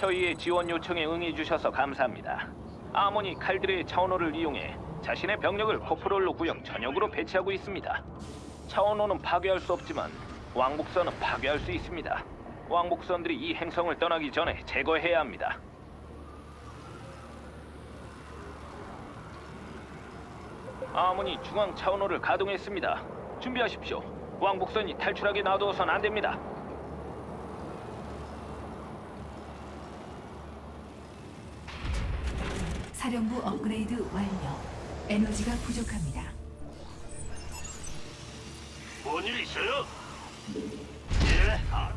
저희의 지원 요청에 응해주셔서 감사합니다. 아모니 칼들의 차원호를 이용해 자신의 병력을 코프롤로 구형 전역으로 배치하고 있습니다. 차원호는 파괴할 수 없지만 왕복선은 파괴할 수 있습니다. 왕복선들이 이 행성을 떠나기 전에 제거해야 합니다. 아모니 중앙 차원호를 가동했습니다. 준비하십시오. 왕복선이 탈출하게 놔두어선 안 됩니다. 사령부 업그레이드 완료. 에너지가 부족합니다. 뭔 일 있어요? 예, 아,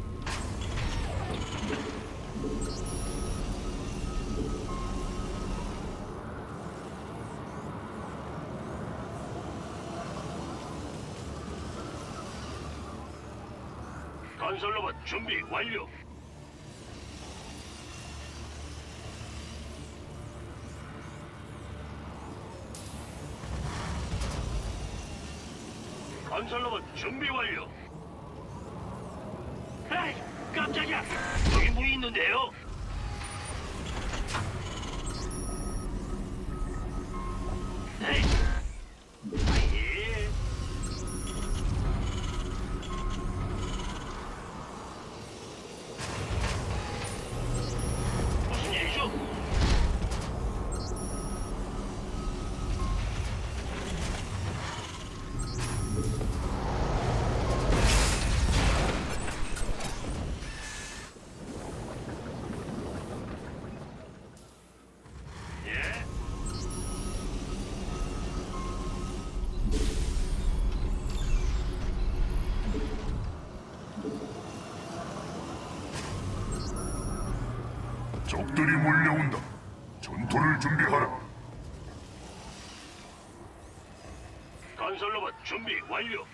건설 로봇 준비 완료. 건설로봇 준비 완료. 에이, 깜짝이야. 여기 뭐 있는데요? 예. 적들이 몰려온다. 전투를 준비하라. 건설로봇 준비 완료.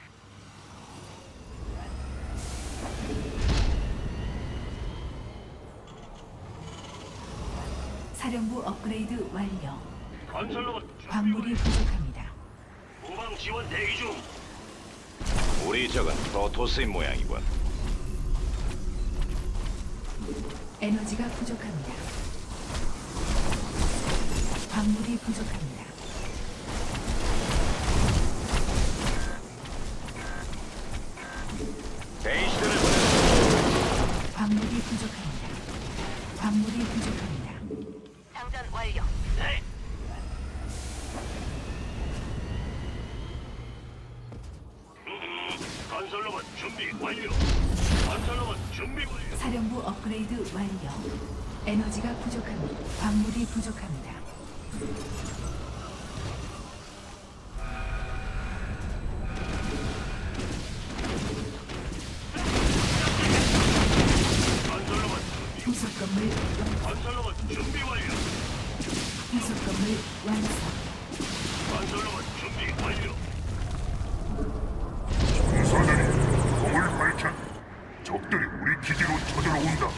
사령부 업그레이드 완료. 건설로봇 준비 광물이 완료. 부족합니다. 후방 지원 대기 중. 우리 적은 프로토스인 모양이군. 에너지가 부족합니다. 광물이 부족합니다. 광물이 부족합니다. 장전 완료. 네. 음, 건설로봇 준비 완료. 건설로봇 준비 완료. 사령부 업그레이드 완료. 에너지가 부족합니다. 광물이 부족합니다. 완성. 건설로봇 준비 완료. 군사들이 공을 밝혔. 적들이 우리 기지로 쳐들어온다.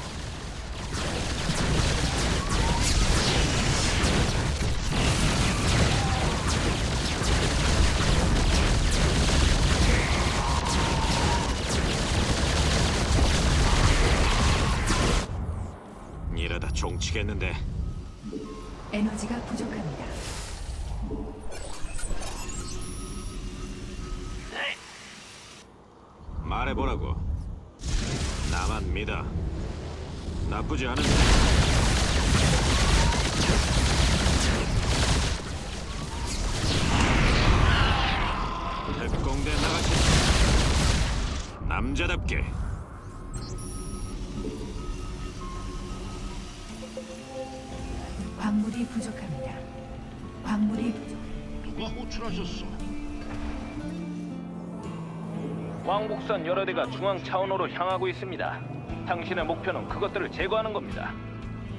해보라고. 나만 믿어. 나쁘지 않은데. 특공대 나가시. 남자답게. 광물이 부족합니다. 광물이 부족. 누가 호출하셨어? 왕복선 여러 대가 중앙 차원호로 향하고 있습니다. 당신의 목표는 그것들을 제거하는 겁니다.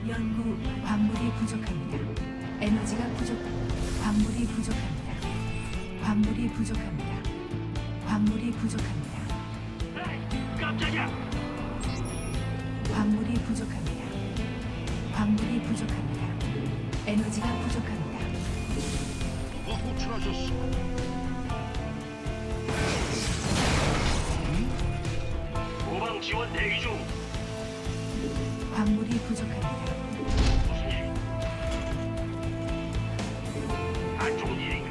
연구 광물이 부족합니다. 에너지가 부족. 광물이 부족합니다. 광물이 부족합니다. 광물이 부족합니다. 깜짝이야. 광물이 부족합니다. 광물이 부족합니다. 에너지가 부족합니다. 누가 호출하셨어? 지원 대기 중. 광물이 부족합니다. 무슨 일? 안 좋은 일인가?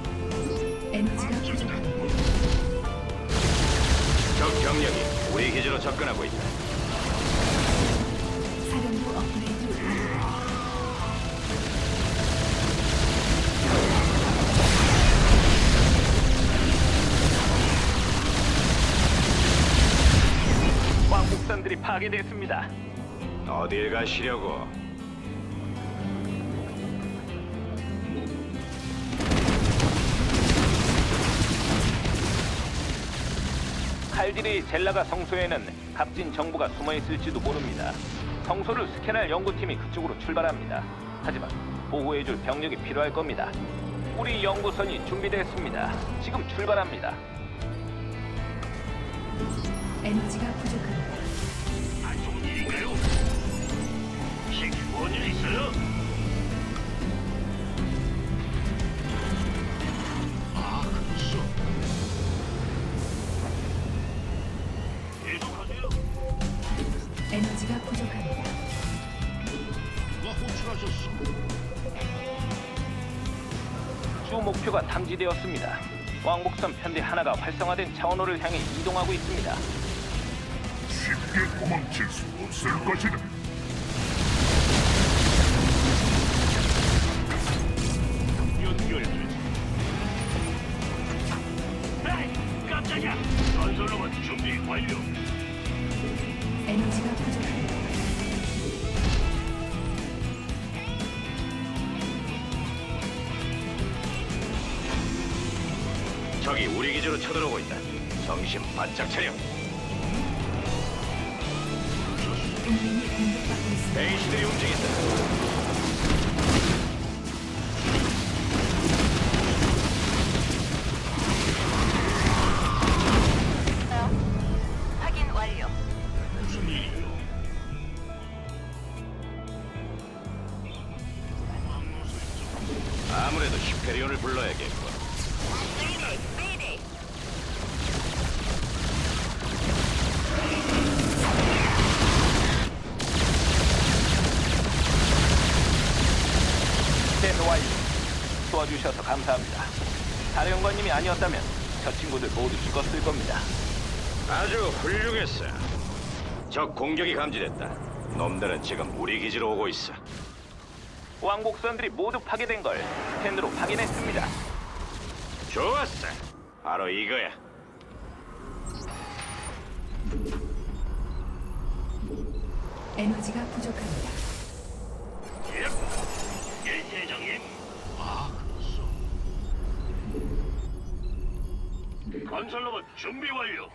에너지가 부족합니다. 적 병력이 우리 기지로 접근하고 있다. 파괴됐습니다. 어딜 가시려고? 칼디리 젤라가 성소에는 값진 정보가 숨어 있을지도 모릅니다. 성소를 스캔할 연구팀이 그쪽으로 출발합니다. 하지만 보호해줄 병력이 필요할 겁니다. 우리 연구선이 준비됐습니다. 지금 출발합니다. 에너지가 부족합니다. 뭔일 있어요? 아, 그렇소. 계속하세요. 에너지가 부족합니다. 누가 호출하셨어? 주 목표가 탐지되었습니다. 왕복선 편대 하나가 활성화된 차원호를 향해 이동하고 있습니다. 쉽게 도망칠 수 없을 것이다. 에너지가 부족합니다. 적이 우리 기지로 쳐들어오고 있다. 정신 바짝 차려. 동맹이 공격받고 있습니다. 베이시들이 움직인다. 아무래도 히페리온을 불러야겠고. 메이데이, 메이데이. 스탠 와이 도와주셔서 감사합니다. 사령관님이 아니었다면 저 친구들 모두 죽었을 겁니다. 아주 훌륭했어. 적 공격이 감지됐다. 놈들은 지금 우리 기지로 오고 있어. 왕복선들이 모두 파괴된 걸 스탠으로 확인했습니다. 좋았어. 바로 이거야. 에너지가 부족합니다. 예, 예, 대장님. 아, 그렇소. 건설로봇 준비 완료.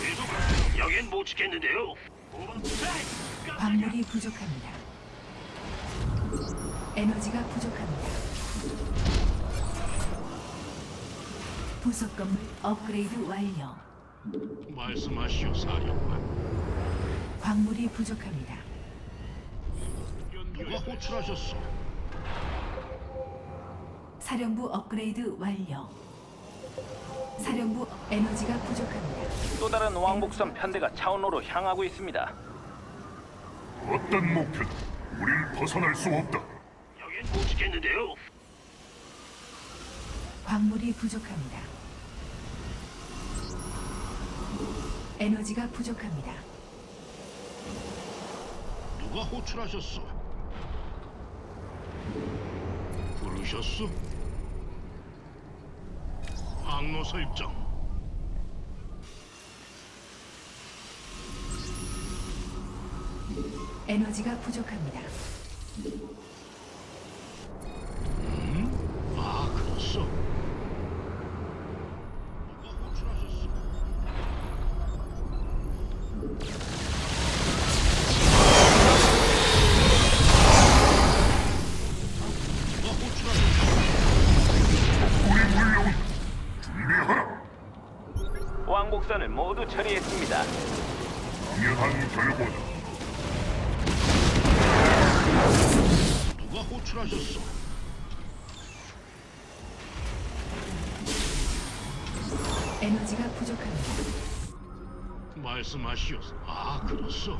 계속 여긴 못 지켰는데요. 광물이 부족합니다. 에너지가 부족합니다. 부속 건물 업그레이드 완료. 말씀하시오, 사령관. 광물이 부족합니다. 누가 호출하셨어? 사령부 업그레이드 완료. 사령부 에너지가 부족합니다. 또 다른 왕복선 편대가 차원호로 향하고 있습니다. 어떤 목표든 우릴 벗어날 수 없다. 여긴 못 지켰는데요. 광물이 부족합니다. 에너지가 부족합니다. 누가 호출하셨어? 부르셨어? 항로 설정. 에너지가 부족합니다. 말씀하시오소. 아, 그렇소.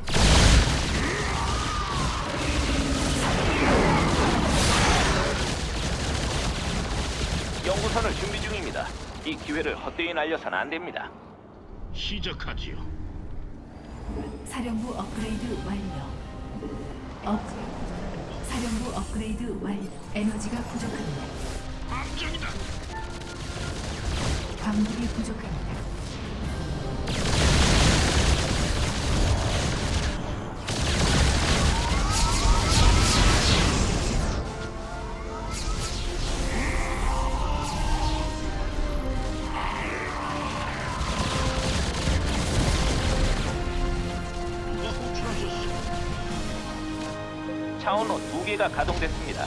연구선을 준비 중입니다. 이 기회를 헛되이 날려선 안 됩니다. 시작하지요. 사령부 업그레이드 완료. 업 사령부 업그레이드 완료. 에너지가 부족합니다. 함정이다. 광물이 부족합니다. 개가 가동됐습니다.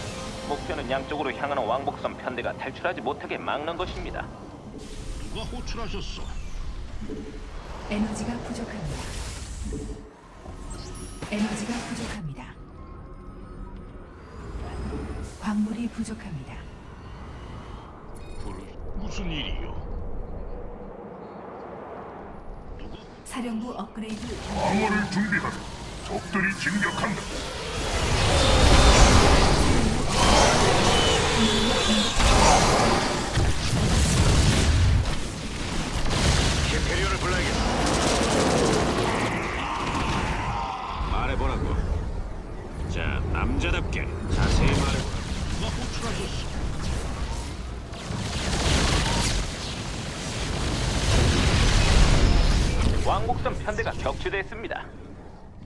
목표는 양쪽으로 향하는 왕복선 편대가 탈출하지 못하게 막는 것입니다. 누가 호출하셨소? 에너지가 부족합니다. 에너지가 부족합니다. 광물이 부족합니다. 부르 무슨 일이요? 사령부 업그레이드 완료. 방어를 준비하라. 적들이 진격한다. 불러야겠다. 말해보라고. 자, 남자답게 자세히 말해보라. 누가 호출하셨소? 왕복선 편대가 격추됐습니다.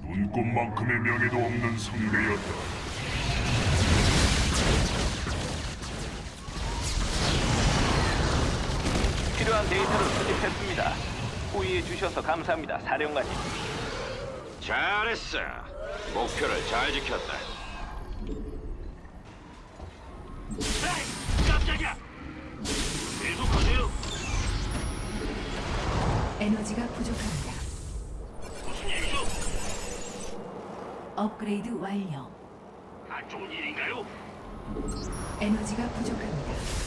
눈꽃만큼의 명예도 없는 상대였다. 필요한 데이터를 수집했습니다. 호의해 주셔서 감사합니다, 사령관님. 잘했어. 목표를 잘 지켰다. 에이, 깜짝이야. 계속하세요. 에너지가 부족합니다. 무슨 일이죠? 업그레이드 완료. 안 좋은 일인가요? 에너지가 부족합니다.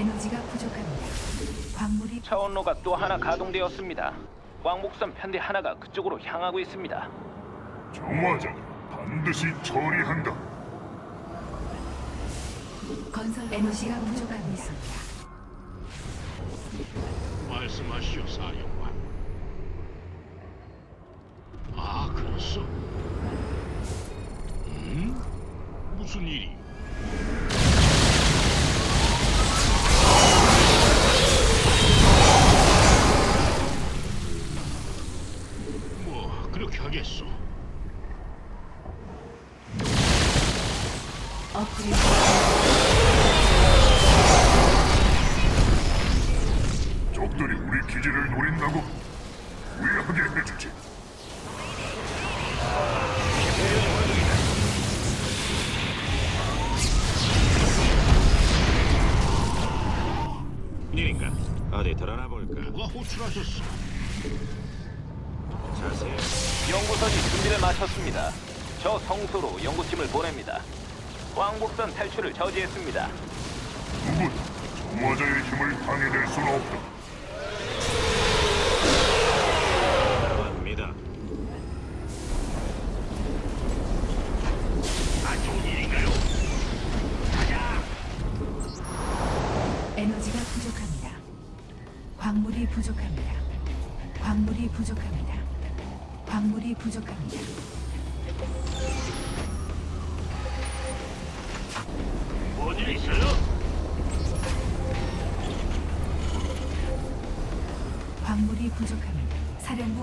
에너지가 부족합니다. 광물이 차원로가 또 하나 가동되었습니다. 왕복선 편대 하나가 그쪽으로 향하고 있습니다. 정화자 반드시 처리한다. 건설 에너지가 부족합니다. 말씀하시오, 사령관. 아, 그렇소. 음? 무슨 일이? 우리 기지를 노린다고 후회하게 해주지. 일인가? 어디 드러나 볼까? 누가 호출하셨소? 자세히. 연구선이 준비를 마쳤습니다. 저 성소로 연구팀을 보냅니다. 왕복선 탈출을 저지했습니다. 누군 정화자의 힘을 방해될 수는 없다.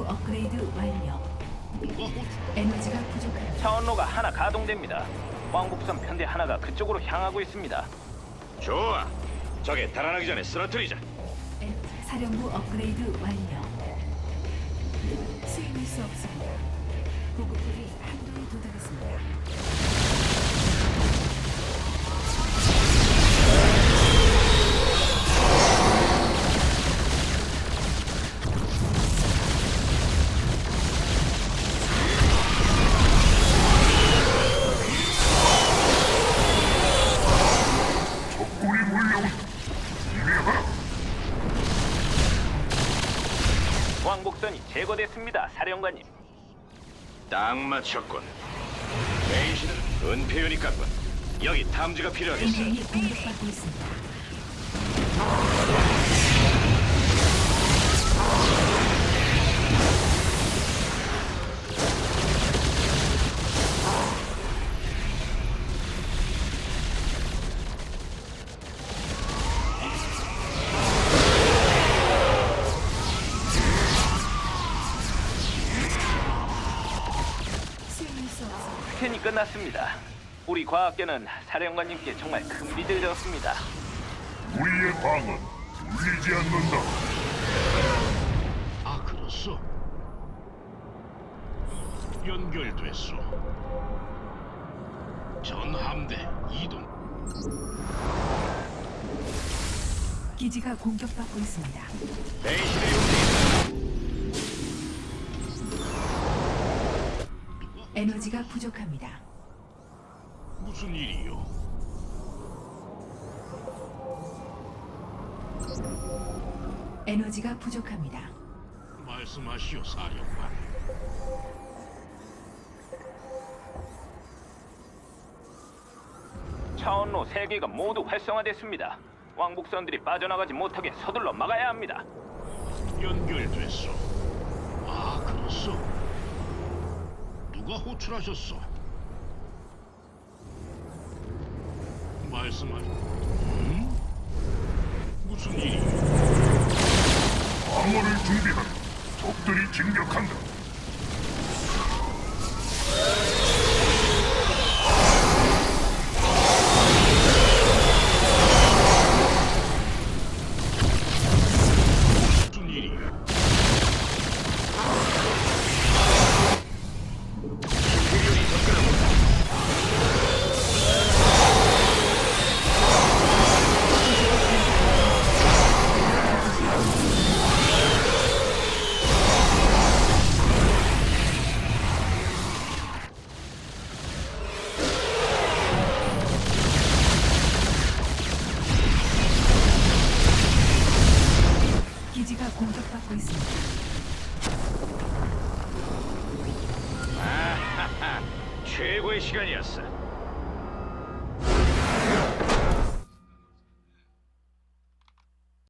업그레이드 완료. 에너지가 부족합니다. 차원로가 하나 가동됩니다. 왕복선 편대 하나가 그쪽으로 향하고 있습니다. 좋아. 저게 달아나기 전에 쓰러뜨리자. 에- 사령부 업그레이드 완료. 수행할 수 없습니다. 보급품이 한도에 도달했습니다. 왕복선이 제거됐습니다, 사령관님. 딱 맞췄군. 메이신은 은폐율이 깎군. 여기 탐지가 필요하겠어. 공격받고 있습니다. 끝났습니다. 우리 과학계는 사령관님께 정말 큰 빚을 졌습니다. 우리의 방은 울리지 않는다. 아, 그렇소. 연결됐소. 전 함대 이동. 기지가 공격받고 있습니다. 움직임. 에너지가 부족합니다. 무슨 일이요? 에너지가 부족합니다. 말씀하시오, 사령관. 차원로 세 개가 모두 활성화됐습니다. 왕복선들이 빠져나가지 못하게 서둘러 막아야 합니다. 연결됐소. 아, 그렇소. 누가 호출하셨소? 말씀하. 음? 무슨 일이? 방어를 준비하라. 적들이 진격한다.